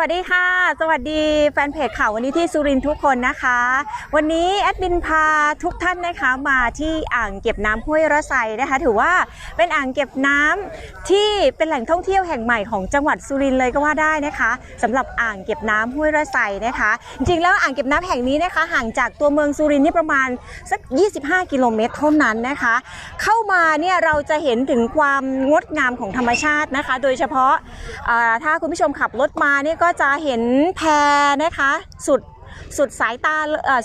วัสดีค่ะ สวัสดีแฟนเพจข่าววันนี้ที่สุรินทุกคนนะคะ วันนี้แอดมินพาทุกท่านนะคะมาที่อ่างเก็บน้ำห้วยระไซนะคะ ถือว่าเป็นอ่างเก็บน้ำที่เป็นแหล่งท่องเที่ยวแห่งใหม่ของจังหวัดสุรินเลยก็ว่าได้นะคะสำหรับอ่างเก็บน้ำห้วยระไซนะคะ จริงๆแล้วอ่างเก็บน้ำแห่งนี้นะคะ ห่างจากตัวเมืองสุรินนี่ประมาณสัก 25 กิโลเมตรเท่านั้นนะคะ เข้ามาเนี่ยเราจะเห็นถึงความงดงามของธรรมชาตินะคะ โดยเฉพาะถ้าคุณผู้ชมขับรถมาเนี่ยก็จะเห็นแพนะคะ สุดสุดสายตา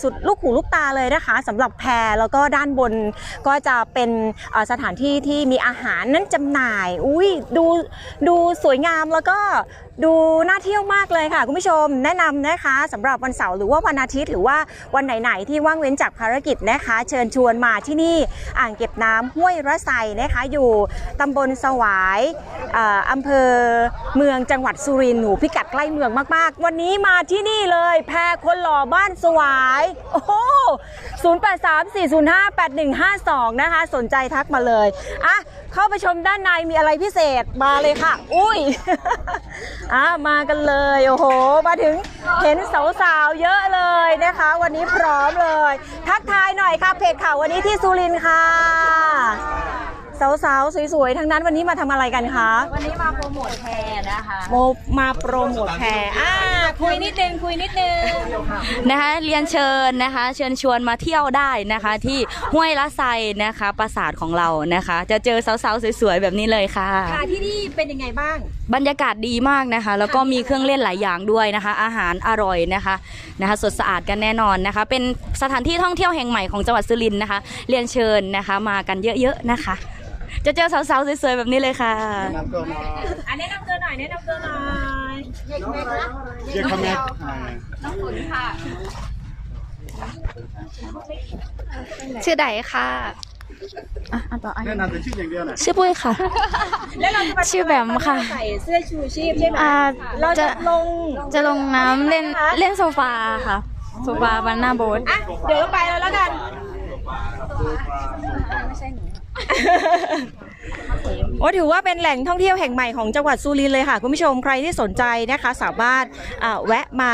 สุดลูกหูลูกตาเลยนะคะสำหรับแพรแล้วก็ด้านบนก็จะเป็นสถานที่ที่มีอาหารนั้นจำหน่าย อุ้ยดูดูสวยงามแล้วก็ดูน่าเที่ยวมากเลยค่ะ คุณผู้ชมแนะนำนะคะสำหรับวันเสาร์หรือว่าวันอาทิตย์หรือว่าวันไหนๆที่ว่างเว้นจากภารกิจนะคะ เชิญชวนมาที่นี่อ่างเก็บน้ำห้วยระไซนะคะ อยู่ตำบลสวายอออำเภอเมืองจังหวัดสุรินทร์หนูพิกัดใกล้เมืองมากๆ วันนี้มาที่นี่เลย แพรคนหล่อบ้านสวายโอ้โห0834058152 นะคะ สนใจทักมาเลยอะ เข้าไปชมด้านในมีอะไรพิเศษมาเลยค่ะ อุ้ยอะมากันเลยโอ้โห มาถึงเห็นสาวๆเยอะเลยนะคะ วันนี้พร้อมเลย ทักทายหน่อยค่ะเพจข่าววันนี้ที่สุรินทร์ค่ะ สาวๆ สวยๆ ทั้งนั้นวันนี้มาทำอะไรกันคะวันนี้มาโปรโมทแพรนะคะโมมาโปรโมทแพรอ่าคุยนิดนึงคุยนิดนึงนะคะเรียนเชิญนะคะ เชิญชวนมาเที่ยวได้นะคะ ที่ห้วยละไซนะคะปราสาทของเรานะคะ จะเจอสาวๆ สวยๆ แบบนี้เลยค่ะ ค่ะที่นี่เป็นยังไงบ้าง บรรยากาศดีมากนะคะ แล้วก็มีเครื่องเล่นหลายอย่างด้วยนะคะ อาหารอร่อยนะคะนะคะสดสะอาดกันแน่นอนนะคะ เป็นสถานที่ท่องเที่ยวแห่งใหม่ของจังหวัดสุรินทร์นะคะ เรียนเชิญนะคะ มากันเยอะๆนะคะ จะเจอสาวๆสวยๆแบบนี้เลยค่ะอันแนะนำตัวหน่อยแนะนำตัวหน่อยเรียกคำแม่ชื่อใดค่ะอะเอาต่ออันแนะนำแต่ชื่ออย่างเดียวน่ะชื่อปุ้ยค่ะ แล้วเราจะมาชื่อแบมค่ะ ใส่เสื้อชูชีพใช่ไหมอ่าเราจะจะลง จะลงน้ำเล่นคะเล่นโซฟาค่ะ โซฟาบานหน้าโบ๊ทอะ เดี๋ยวเราไปแล้วแล้วกัน โอ้ถือว่าเป็นแหล่งท่องเที่ยวแห่งใหม่ของจังหวัดสุรินทร์เลยค่ะ คุณผู้ชมใครที่สนใจนะคะ สามารถแวะมา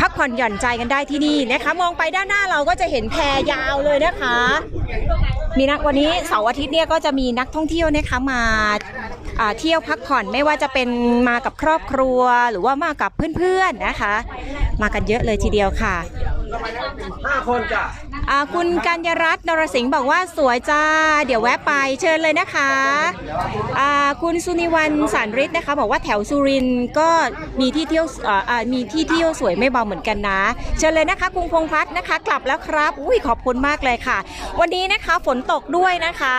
พักผ่อนหย่อนใจกันได้ที่นี่นะคะ มองไปด้านหน้าเราก็จะเห็นแพยาวเลยนะคะ มีนักวันนี้เสาร์อาทิตย์เนี่ยก็จะมีนักท่องเที่ยวนะคะมา เที่ยวพักผ่อนไม่ว่าจะเป็นมากับครอบครัว หรือว่ามากับเพื่อนๆนะคะ มากันเยอะเลยทีเดียวค่ะห้าคนจ้ะอ่าคุณกัญญรัตน์นรสิงห์บอกว่าสวยจ้า เดี๋ยวแวะไปเชิญเลยนะคะอ่าคุณสุนิวันสารฤทธิ์นะคะ บอกว่าแถวสุรินทร์ก็มีที่เที่ยวอ่าอ่ามีที่เที่ยวสวยไม่เบาเหมือนกันนะ เชิญเลยนะคะกรุงพงษ์พัฒน์นะคะ กลับแล้วครับอุ้ยขอบคุณมากเลยค่ะ วันนี้นะคะฝนตกด้วยนะคะ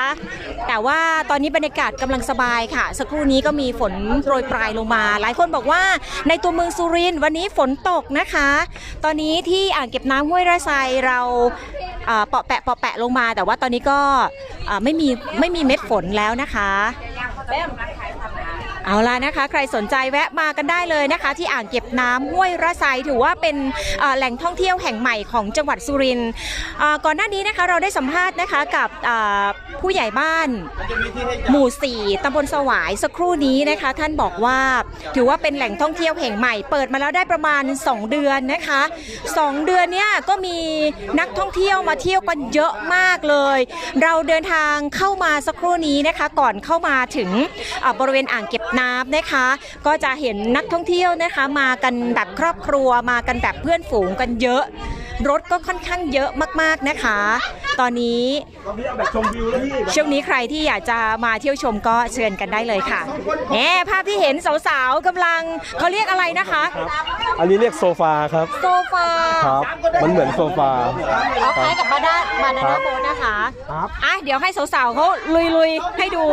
แต่ว่าตอนนี้บรรยากาศกำลังสบายค่ะสักครู่นี้ก็มีฝนโปรยปลายลงมา หลายคนบอกว่าในตัวเมืองสุรินทร์วันนี้ฝนตกนะคะ ตอนนี้ที่อ่างเก็บน้ำห้วยระไซเราเปาะแปะเปาะแปะลงมา แต่ว่าตอนนี้ก็ไม่มีไม่มีเม็ดฝนแล้วนะคะ เอาล่ะนะคะ ใครสนใจแวะมากันได้เลยนะคะ ที่อ่างเก็บน้ำห้วยระไซถือว่าเป็นแหล่งท่องเที่ยวแห่งใหม่ของจังหวัดสุรินทร์ก่อนหน้านี้นะคะเราได้สัมภาษณ์นะคะกับผู้ใหญ่บ้านหมู่4ตำบลสวายสักครู่นี้นะคะ ท่านบอกว่าถือว่าเป็นแหล่งท่องเที่ยวแห่งใหม่เปิดมาแล้วได้ประมาณ 2 เดือนนะคะ 2 เดือนเนี้ยก็มีนักท่องเที่ยวมาเที่ยวกันเยอะมากเลย เราเดินทางเข้ามาสักครู่นี้นะคะ ก่อนเข้ามาถึงบริเวณอ่างเก็บน้ำนะคะ ก็จะเห็นนักท่องเที่ยวนะคะ มากันแบบครอบครัวมากันแบบเพื่อนฝูงกันเยอะ รถก็ค่อนข้างเยอะมากๆนะคะ ตอนนี้ตอนนี้เอาแบบชมวิวแล้วพี่ช่วงนี้ใครที่อยากจะมาเที่ยวชมก็เชิญกันได้เลยค่ะแหมภาพที่เห็นสาวๆกำลังเขาเรียกอะไรนะคะอันนี้เรียกโซฟาครับโซฟาครับมันเหมือนโซฟาเอาคล้ายกับบานาบานาครันาบโบนะคะครับอะเดี๋ยวให้สาวๆเขาลุยๆให้ดู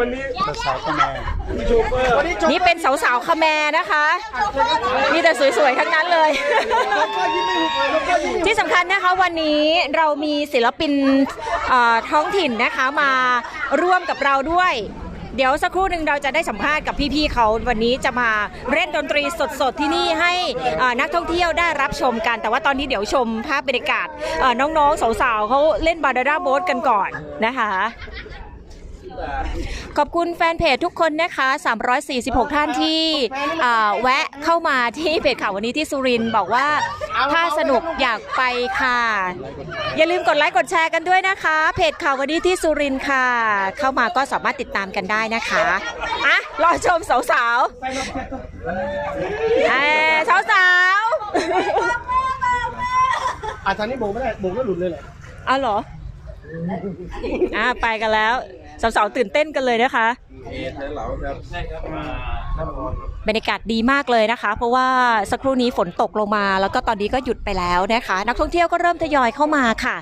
วันนี้ภาษาขแมรนี่เป็นสาวๆคาแมร์นะคะมีแต่สวยๆทั้งนั้นเลยที่สำคัญนะคะวันนี้เรามีศิลปินเอ่อท้องถิ่นนะคะมาร่วมกับเราด้วย เดี๋ยวสักครู่หนึ่งเราจะได้สัมภาษณ์กับพี่ๆเขาวันนี้จะมาเล่นดนตรีสดๆที่นี่ให้เอ่อนักท่องเที่ยวได้รับชมกัน แต่ว่าตอนนี้เดี๋ยวชมภาพบรรยากาศเอ่อน้องๆสาวๆเขาเล่นบาดาร่าโบ๊ทกันก่อนนะคะ ขอบคุณแฟนเพจทุกคนนะคะ 346 ท่านที่อ่าแวะเข้ามาที่เพจข่าววันนี้ที่สุรินทร์บอกว่าถ้าสนุกอยากไปค่ะ อย่าลืมกดไลค์กดแชร์กันด้วยนะคะ เพจข่าววันนี้ที่สุรินทร์ค่ะ เข้ามาก็สามารถติดตามกันได้นะคะอะรอชมสาวๆเอ้สาวสาวๆอาจารย์นี่โบกไม่ได้โบกแล้วหลุดเลยเหรออ้าวเหรออ่าไปกันแล้ว สาวๆตื่นเต้นกันเลยนะคะบรร ยากาศดีมากเลยนะคะ เพราะว่าสักครู่นี้ฝนตกลงมา แล้วก็ตอนนี้ก็หยุดไปแล้วนะคะ นักท่องเที่ยวก็เริ่มทยอยเข้ามาค่ะ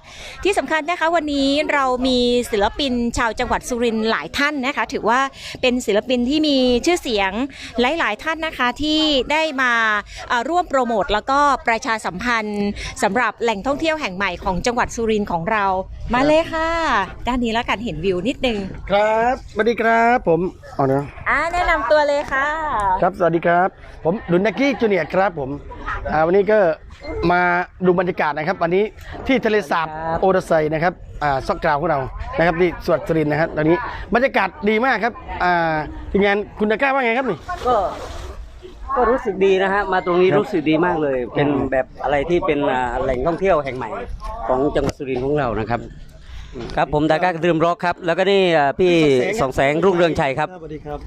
ที่สำคัญนะคะวันนี้เรามีศิลปินชาวจังหวัดสุรินทร์หลายท่านนะคะ ถือว่าเป็นศิลปินที่มีชื่อเสียงหลาย ๆ ท่านนะคะที่ได้มาเอ่อร่วมโปรโมทแล้วก็ประชาสัมพันธ์สำหรับแหล่งท่องเที่ยวแห่งใหม่ของจังหวัดสุรินทร์ของเรา มาเลยค่ะ ด้านนี้แล้วกันเห็นวิวนิดนึง ครับสวัสดีครับผมเอาเนาะอ่าแนะนำตัวเลยค่ะครับสวัสดีครับ ผมดุนนักกี้จูเนียร์ครับผมอ่าวันนี้ก็มาดูบรรยากาศนะครับ วันนี้ที่ทะเลสาบโอรไซนะครับอ่าซอกกราวของเรานะครับที่สวนสุรินทร์นะครับ ตอนนี้บรรยากาศดีมากครับอ่าทีมงานคุณตะกร้าว่าไงครับนี่ก็ก็รู้สึกดีนะฮะมาตรงนี้รู้สึกดีมากเลย เป็นแบบอะไรที่เป็นอ่าแหล่งท่องเที่ยวแห่งใหม่ของจังหวัดสุรินทร์ของเรานะครับ ครับผมดาก้ากระดื่มร็อกครับ แล้วก็นี่อ่าพี่สองแสงรุ่งเรืองชัยครับสวัสดีครับ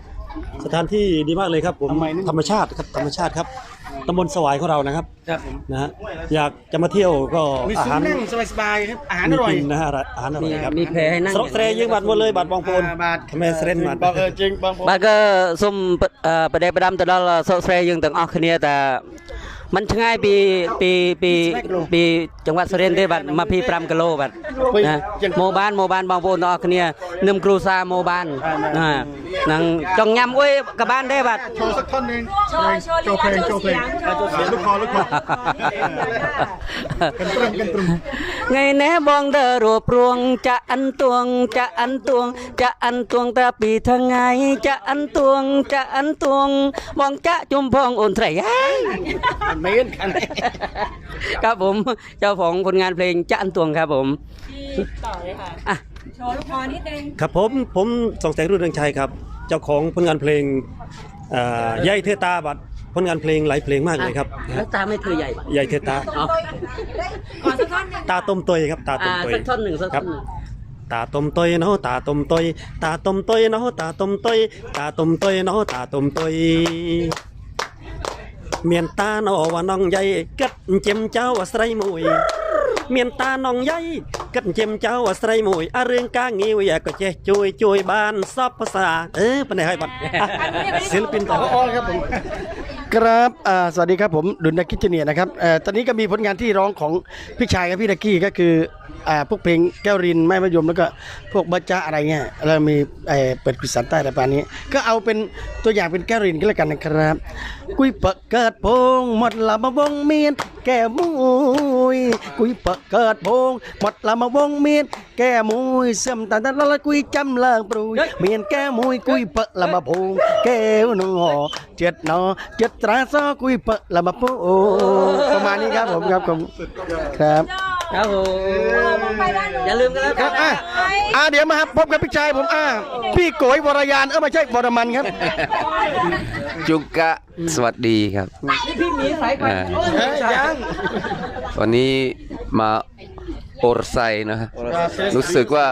สถานที่ดีมากเลยครับผมธรรมชาติครับธรรมชาติครับตำบลสวายของเรานะครับครับผมนะฮะอยากจะมาเที่ยวก็อาหารนั่งสบายๆครับอาหารอร่อยนะฮะอาหารอร่อยครับมีแพรให้นั่งสระเตรยิงบัตรหมดเลยบัตรบางโพนบัตรแม่เสรนบัตรบัตรจริงบางโพนบัตรก็ส้มประเดี๋ประดำแต่ละสระเตรยิงต่างออกคเนียแต่ មិនឆ្ងាយពីពីពីពីចង្វាក់សុរិនទេបាទមកពី5គីឡូបាទណាមកបានមកបានបងប្អូនទាំងអស់គ្នានឹមគ្រូសាមកបានណានឹងចង់ញ៉ាំអុយក៏បានដែរបាទចូលសឹកថននឹងចូលពេលចូលពេលលោកខលោកខកិនត្រឹមកិនត្រឹមថ្ងៃនេះបងទៅរួព្រួងចាក់អិនទួងចាក់អិនទួងចាក់អិនទួងតាពីថ្ងៃចាក់អិនទួងចាក់អិនទួងបងចាក់ជុំផងអូនត្រីហើយมันไม่กันครับผมเจ้าของผลงานเพลงจะอันตวงครับผมต่อเลยค่ะอะโชว์ลูกคอนิดนึงครับผมผมสองแสงรุ่งเรืองชัยครับ เจ้าของผลงานเพลงอ่าใยเทตาบัตรผลงานเพลงหลายเพลงมากเลยครับแล้วตาไม่เธอใหญ่ปะใยเทตาอ๋อขอสักท่อนหนึ่งตาต้มตอยครับตาต้อ่ามตอยสักท่อนหนึ่งสักท่อนหนึ่งตาต้มต้อยเนาะตาต้มต้อยตาต้มต้อยเนาะตาต้มต้อยตาต้มต้อยเนาะตาต้มต้อย เมียนตาเนาะว่าน้องใหญ่กัดเจ็มเจ้าอาศัยมวยเมียนตาน้องใหญ่กัดเจ็มเจ้าอาศัยมวยอาเรื่องกางิวอยากก็เจ๊ช่วยช่วยบ้านซอบภาษาเออปนไหนให้บัดอ่ะศิลปินต่อ อ๋อครับผม ครับสวัสดีครับผมดุลนักกิจเนียนะครับอตอนนี้ก็มีผลงานที่ร้องของพี่ชายกับพี่ดักกี้ก็คืออพวกเพลงแก้วรินไม่มะยมแล้วก็พวกบัจจาอะไรเงี้ยแล้วมีเปิดกุศลใต้อะไรประมาณนี้ ก็เอาเป็นตัวอย่างเป็นแก้วรินก็แล้วกันนะครับ กุ้ยเปะเกิดพงหมดละมาวงเมียน แก้มุยกุยเปะเกิดพงหมดละมาวงเมียนแก้มุยเสื่อมตันตันละละกุยจำเลิงปรุยเมียนแก้มุยกุยเปะละมาพงแก้วหนอเจ็ดหนอเจ็ดตราซอกุยเปะละมาพงประมาณนี้ครับผมครับผมครับ ครับผมอย่าลืมกันแล้วครับอะอะเดี๋ยวมาครับพบกับพี่ชายผมอะพี่โกยวรยานเออไม่ใช่วรมันครับจุกะสวัสดีครับอ่าเอ้ยยัง วันนี้มาโอรไซนะฮะรู้สึกว่า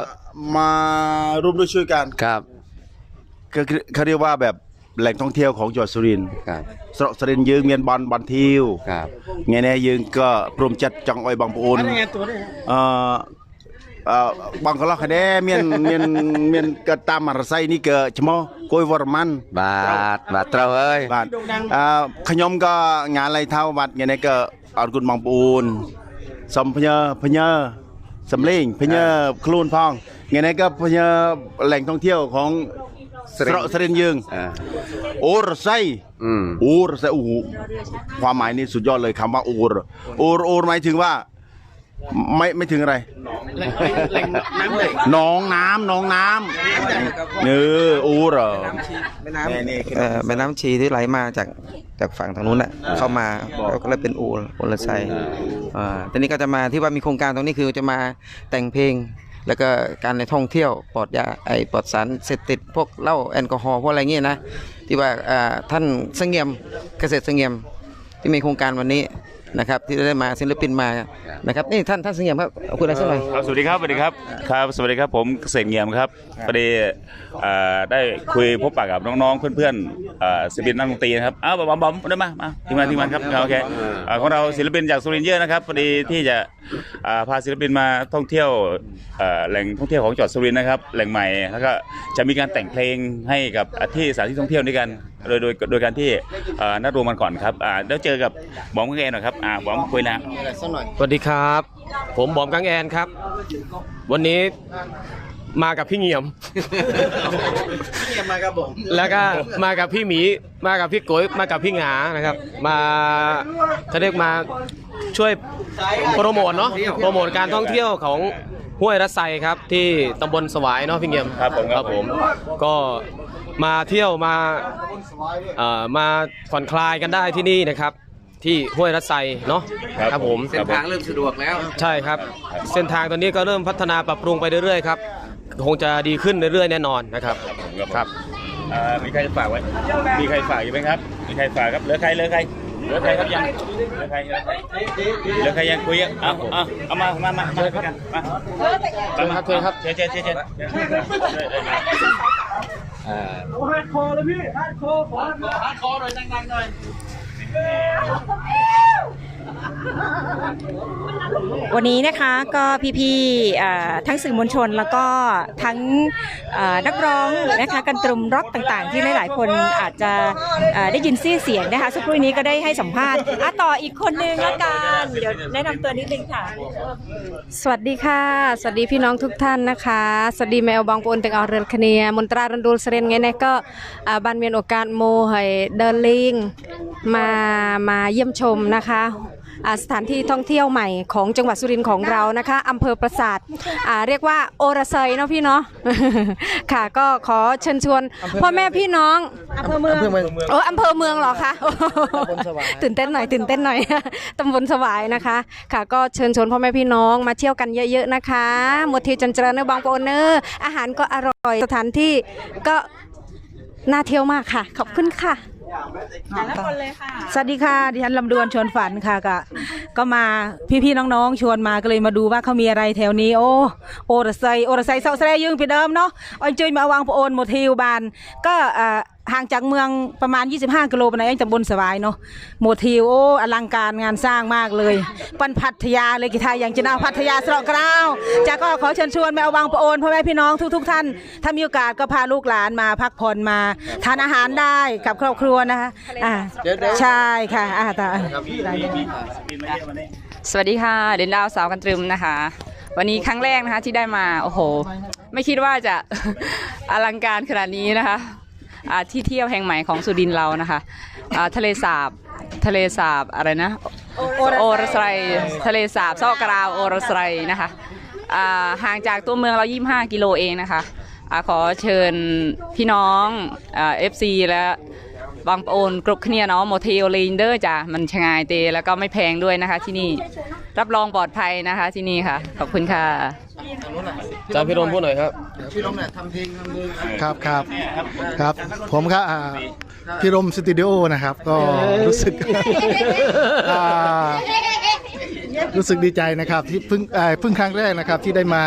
มาร่วมด้วยช่วยกันครับก็คือเขาเรียกว่าแบบ แหล่งท่องเที่ยวของจังหวัดสุรินทร์ ครับ สระสุรินทร์យើងមានបនបនធីវ ครับ ថ្ងៃនេះយើងក៏ព្រមចិត្តចង់ឲ្យបងប្អូន อันนี้ไงตัวนี้ អឺអឺបងកន្លោះគ្នាមានមានមានក៏តាមរស័យនេះក៏ឈ្មោះគួយវរ្ម័ន บาทบาทត្រូវហើយ បាទអឺខ្ញុំក៏ញ៉ាឡៃថៅបាទថ្ងៃនេះក៏អរគុណបងប្អូនសូមផ្ញើផ្ញើសំលេងផ្ញើខ្លួនផងថ្ងៃនេះក៏ផ្ញើแหล่งท่องเที่ยวของ สระเสรนเยิงอูรไซอูรไซอ้ความหมายนี้สุดยอดเลยคำว่าอูรโอรโอรหมายถึงว่า ไม่ไม่ถึงอะไรน้องน้ำน้องน้ำเนื้ออูเหรอแม่น้ำชีที่ไหลมาจากจากฝั่งทางนู้นแหละเข้ามาแล้วก็เลยเป็นอูโอลไซอ่าตอนนี้ก็จะมาที่ว่ามีโครงการตรงนี้คือจะมาแต่งเพลง แล้วก็การในท่องเที่ยวปลอดยาไอปลอดสารเสพติดพวกเหล้าแอลกอฮอล์พวกอะไรเงี้ยนะที่ว่าท่านสงเงียมเกษตรสงเงียมที่มีโครงการวันนี้ นะครับที่ได้มาศิลปินมานะครับนี่ท่านท่านเสงเงียมครับเอาคุณอะไรสักหน่อยครับสวัสดีครับสวัสดีครับครับสวัสดีครับผมเกษตรเงียมครับพอดีเอ่อได้คุยพบปะกับน้องๆเพื่อนๆเอ่อศิลปินนักดนตรีนะครับอ้าวบอมบอมได้มามาทีมงานทีมงานครับโอเคเอ่อของเราศิลปินจากสุรินทร์เยอะนะครับพอดีที่จะเอ่อพาศิลปินมาท่องเที่ยวเอ่อแหล่งท่องเที่ยวของจังหวัดสุรินทร์นะครับแหล่งใหม่แล้วก็จะมีการแต่งเพลงให้กับที่สถานที่ท่องเที่ยวด้วยกัน โดยโดยโดยการที่เอ่อนัดรวมกันก่อนครับอ่าแล้วเจอกับบอมกับแกหน่อยครับอ่าบอมคุยนะสวัสดีครับ ผมบอมกังแอนครับ วันนี้มากับพี่เงียมมาครับผมแล้วก็มากับพี่หมีมากับพี่โกยมากับพี่หงานะครับ มาเขาเรียกมาช่วยโปรโมทเนาะโปรโมทการท่องเที่ยวของห้วยรัศไซครับที่ตำบลสวายเนาะพี่เงียมครับผมครับผมก็ มาเที่ยวมาเอ่อมาผ่อนคลายกันได้ที่นี่นะครับ ที่ห้วยรัศไซเนาะครับผมเส้นทางเริ่มสะดวกแล้ว ใช่ครับ เส้นทางตอนนี้ก็เริ่มพัฒนาปรับปรุงไปเรื่อยๆครับคงจะดีขึ้นเรื่อยๆแน่นอนนะครับครับอ่ามีใครจะฝากไว้ มีใครฝากอยู่ไหมครับ มีใครฝากครับเหลือใครเหลือใครเหลือใครครับยังเหลือใครเหลือใครเหลือใครยังคุยยังเอาเอาเอามามามามาคุยกันมาเชิญครับเชิญครับเชิญเชิญเชิญ เชิญอ่า วันนี้นะคะก็พี่ๆทั้งสื่อมวลชนแล้วก็ทั้งนักร้องนะคะกันตรุมร็อกต่างๆ ที่หลายๆ คนอาจจะได้ยินเสียงนะคะสักครู่นี้ก็ได้ให้สัมภาษณ์อะต่ออีกคนนึงละกันเดี๋ยวแนะนำตัวนิดนึงค่ะ สวัสดีค่ะ สวัสดีพี่น้องทุกท่านนะคะ สวัสดีแมวบองปนเป็นเอาเรือนคเนียมนตรารันดูลเสรนไงเนี่ก็บันเมียนโอการโมให้เดินลิงมามาเยี่ยมชมนะคะ สถานที่ท่องเที่ยวใหม่ของจังหวัดสุรินทร์ของเรานะคะอำเภอปราสาทอ่าเรียกว่าโอระเซยเนาะพี่เนาะค่ะก็ขอเชิญชวนพ่อแม่พี่น้องอำเภอเมืองโอ้อำเภอเมืองเหรอคะตื่นเต้นหน่อยตื่นเต้นหน่อยตำบลสวายนะคะ ค่ะก็เชิญชวนพ่อแม่พี่น้องมาเที่ยวกันเยอะๆนะคะหมดที่จันเจริญเนอะบางปะโอนเนอร์อาหารก็อร่อยสถานที่ก็น่าเที่ยวมากค่ะ ขอบคุณค่ะ สวัสดีค่ะ ดิฉันลำดวนชวนฝันค่ะก็ก็มาพี่ๆน้องๆ ชวนมาก็เลยมาดูว่าเขามีอะไรแถวนี้ โอ้โอระไซโอระไซเซาแสรยึงพี่เดิมเนาะอ้อยจุยมาวางปะโอนโมทิวบานก็เอ่อ ห่างจากเมืองประมาณ 25 กิโลไปไหนเองตำบลสวายเนาะโมทิวโอ้อลังการงานสร้างมากเลย ปันพัทยาเลยกิทายอย่างจะนาพัทยาสระกราวจากก็ขอเชิญชวนแมววางปะโอนพ่อแม่พี่น้องทุกๆท่าน ถ้ามีโอกาสก็พาลูกหลานมาพักผ่อนมาทานอาหารได้กับครอบครัวนะคะอ่าใช่ค่ะอ่าตาสวัสดีค่ะ เดนดาวสาวกันตรึมนะคะ วันนี้ครั้งแรกนะคะที่ได้มาโอ้โห ไม่คิดว่าจะอลังการขนาดนี้นะคะอ่า ที่เที่ยวแห่งใหม่ของสุรินทร์เรานะคะอ่าทะเลสาบทะเลสาบอะไรนะโอรสไรทะเลสาบซอกกราวโอรสไรนะคะอ่าห่างจากตัวเมืองเรา 25 กิโลเองนะคะอ่าขอเชิญพี่น้องอ่าเอฟซีและ บางปะโอนกรุบគ្នាเนาะโมเทลเลนเดอร์จ้ะมันชงายเตแล้วก็ไม่แพงด้วยนะคะ ที่นี่รับรองปลอดภัยนะคะ ที่นี่ค่ะ ขอบคุณค่ะจารย์พี่รมพูดหน่อยครับพี่ลมเนี่ยทำเพลงทำเพลงครับครับครับผมครับอ่าพี่รมสตูดิโอนะครับ ก็รู้สึกอ่ารู้สึกดีใจนะครับ ที่เพิ่งเอ่อเพิ่งครั้งแรกนะครับที่ได้มา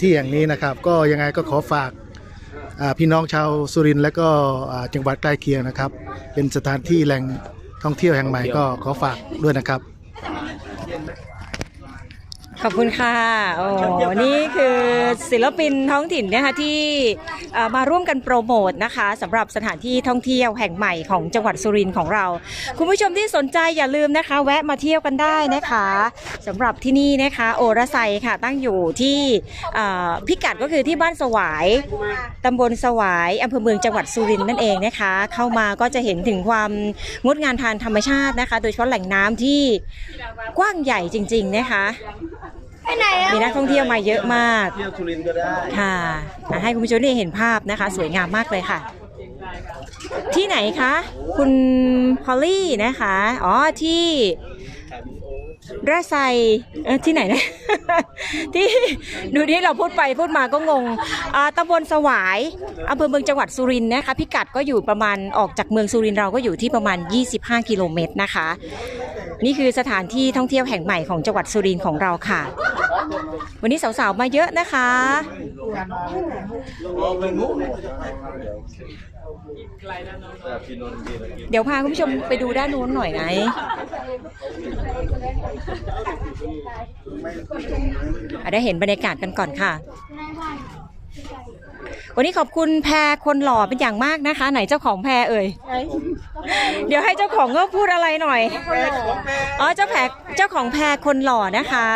ที่อย่างนี้นะครับ ก็ยังไงก็ขอฝากอ่า พี่น้องชาวสุรินทร์และก็อ่าจังหวัดใกล้เคียงนะครับ เป็นสถานที่แหล่งท่องเที่ยวแห่งใหม่ก็ขอฝากด้วยนะครับ ขอบคุณค่ะโอ้นี่คือศิลปินท้องถิ่นนะคะที่เอ่อมาร่วมกันโปรโมทนะคะสำหรับสถานที่ท่องเที่ยวแห่งใหม่ของจังหวัดสุรินทร์ของเรา คุณผู้ชมที่สนใจอย่าลืมนะคะ แวะมาเที่ยวกันได้นะคะสำหรับที่นี่นะคะโอระไซค่ะตั้งอยู่ที่เอ่อพิกัดก็คือที่บ้านสวายตำบลสวายอำเภอเมืองจังหวัดสุรินทร์นั่นเองนะคะ เข้ามาก็จะเห็นถึงความงดงามทางธรรมชาตินะคะ โดยเฉพาะแหล่งน้ำที่กว้างใหญ่จริง ๆนะคะ มีนักท่องเที่ยวมาเยอะมาก เที่ยวสุรินทร์ก็ได้ ค่ะอะ ให้คุณผู้ชมได้เห็นภาพนะคะ สวยงามมากเลยค่ะ ที่ไหนคะ คุณพอลลี่นะคะ อ๋อที่ระไซเออที่ไหนนะ ที่ดูนี่เราพูดไปพูดมาก็งงอ่าตำบลสวายอำเภอเมืองจังหวัดสุรินทร์นะคะ พิกัดก็อยู่ประมาณออกจากเมืองสุรินทร์เราก็อยู่ที่ประมาณ 25 กิโลเมตรนะคะ นี่คือสถานที่ท่องเที่ยวแห่งใหม่ของจังหวัดสุรินทร์ของเราค่ะ วันนี้สาวๆมาเยอะนะคะ เดี๋ยวพาคุณผู้ชมไปดูด้านนู้นหน่อยไหมอะได้เห็นบรรยากาศกันก่อนค่ะ วันนี้ขอบคุณแพรคนหล่อเป็นอย่างมากนะคะ ไหนเจ้าของแพรเอ่ย เดี๋ยวให้เจ้าของก็พูดอะไรหน่อย อ๋อเจ้าแพรเจ้าของแพรคนหล่อนะคะ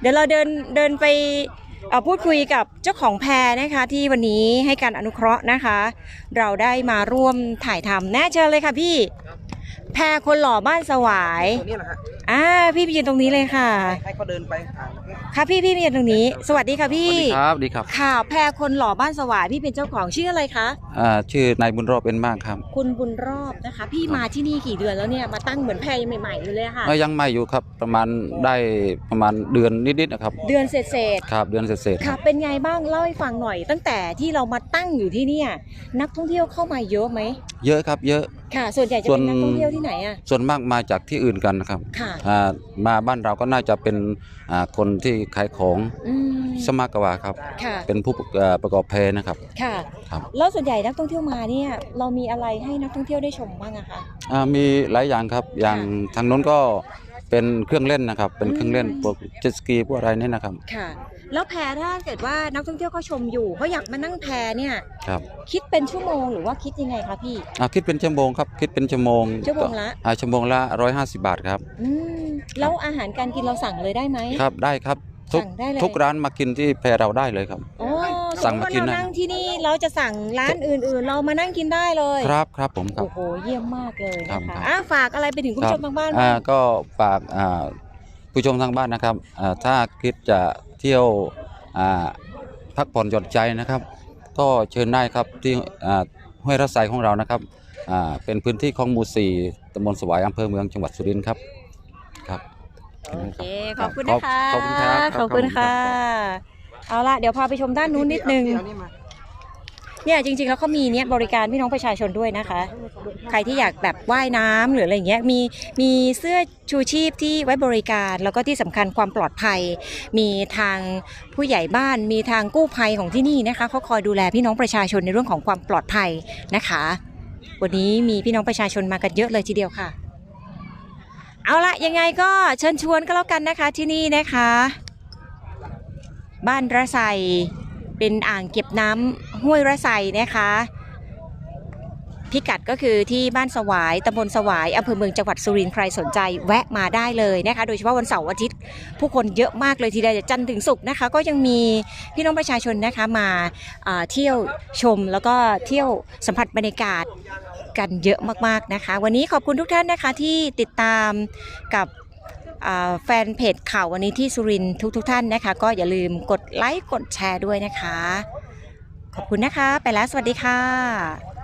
เดี๋ยวเราเดินเดินไปเอ่อพูดคุยกับเจ้าของแพรนะคะ ที่วันนี้ให้การอนุเคราะห์นะคะ เราได้มาร่วมถ่ายทำแน่เชิญเลยค่ะพี่ แพรคนหล่อบ้านสวายนี่แหละฮะ อ่าพี่ไปยืนตรงนี้เลยค่ะ ให้เขาเดินไปหาค่ะพี่พี่ไปยืนตรงนี้ สวัสดีค่ะพี่ ครับดีครับค่ะแพรคนหล่อบ้านสวายพี่เป็นเจ้าของชื่ออะไรคะ อ่าชื่อนายบุญรอบเป็นมากครับคุณบุญรอบนะคะ พี่มาที่นี่กี่เดือนแล้วเนี่ยมาตั้งเหมือนแพรยังใหม่ๆอยู่เลยค่ะเอ้ยยังไม่อยู่ครับประมาณได้ประมาณเดือนนิดๆนะครับเดือนเศษครับเดือนเศษๆๆคค่ะรับเป็นไงบ้างเล่าให้ฟังหน่อย ตั้งแต่ที่เรามาตั้งอยู่ที่เนี่ย นักท่องเที่ยวเข้ามาเยอะไหมเยอะครับเยอะ ค่ะ ส่วนใหญ่จะส่วเป็นน นักท่องเที่ยวที่ไหนอะส่วนมากมาจากที่อื่นกันนะครับ ค่ะอ่ามาบ้านเราก็น่าจะเป็นอ่าคนที่ขายของอืม สมากกว่าครับ ค่ะ เป็นผู้เอ่อประกอบเพลนะครับค่ะ ครับแล้วส่วนใหญ่นักท่องเที่ยวมาเนี่ย เรามีอะไรให้นักท่องเที่ยวได้ชมบ้างอะคะ อ่ามีหลายอย่างครับ อย่างทางโน้นก็เป็นเครื่องเล่นนะครับ เป็นเครื่องเล่นพวกเจ็ตสกีพวกอะไรนี่นะครับ ค่ะ แล้วแพถ้าเกิดว่านักท่องเที่ยวเขาชมอยู่เขาอยากมานั่งแพเนี่ยครับคิดเป็นชั่วโมงหรือว่าคิดยังไงคะพี่อ่าคิดเป็นชั่วโมงครับคิดเป็นชั่วโมงชั่วโมงละอ่าชั่วโมงละ150บาทครับอืมแล้วอาหารการกินเราสั่งเลยได้ไหมครับได้ครับทุกสั่งได้เลยทุกร้านมากินที่แพรเราได้เลยครับอ๋อสั่งสมาติกินว่านะเรานั่งที่นี่เราจะสั่งร้านอื่น ๆ เรามานั่งกินได้เลยครับครับผมครับโอ้โหเยี่ยมมากเลยครันะบคะครับอะฝากอะไรไปถึงคุณผู้ชมทางบ้านอ่าบ้างก็ฝากอ่าผู้ชมทางบ้านนะครับอ่าถ้าคิดจะเที่ยวอ่าพักผ่อนหย่อนใจนะครับ ก็เชิญได้ครับที่อ่าห้วยระไซของเรานะครับอ่าเป็นพื้นที่ของหมู่สี่ตำบลสวายอำเภอเมืองจังหวัดสุรินทร์ครับครับโอเคขอบคุณนะคะขอบคุณครับขอบคุณค่ะเอาละเดี๋ยวพาไปชมด้านนู้นนิดนึง เนี่ยจริงๆแล้วเขามีเนี่ยบริการพี่น้องประชาชนด้วยนะคะ ใครที่อยากแบบว่ายน้ำหรืออะไรอย่างเงี้ยมีมีเสื้อชูชีพที่ไว้บริการ แล้วก็ที่สำคัญความปลอดภัย มีทางผู้ใหญ่บ้าน มีทางกู้ภัยของที่นี่นะคะเขาคอยดูแลพี่น้องประชาชนในเรื่องของความปลอดภัยนะคะ วันนี้มีพี่น้องประชาชนมากันเยอะเลยทีเดียวค่ะ เอาละยังไงก็เชิญชวนก็แล้วกันนะคะที่นี่นะคะ บ้านระไซ เป็นอ่างเก็บน้ำห้วยระไซนะคะ พิกัดก็คือที่บ้านสวายตำบลสวายอำเภอเมืองจังหวัดสุรินทร์ใครสนใจแวะมาได้เลยนะคะ โดยเฉพาะวันเสาร์อาทิตย์ ผู้คนเยอะมากเลยทีเดียวจะจันทร์ถึงศุกร์นะคะ ก็ยังมีพี่น้องประชาชนนะคะมาเที่ยวชมแล้วก็เที่ยวสัมผัสบรรยากาศกันเยอะมากๆนะคะ วันนี้ขอบคุณทุกท่านนะคะที่ติดตามกับ แฟนเพจข่าววันนี้ที่สุรินทุกทุกท่านนะคะ ก็อย่าลืมกดไลค์กดแชร์ด้วยนะคะ ขอบคุณนะคะ ไปแล้วสวัสดีค่ะ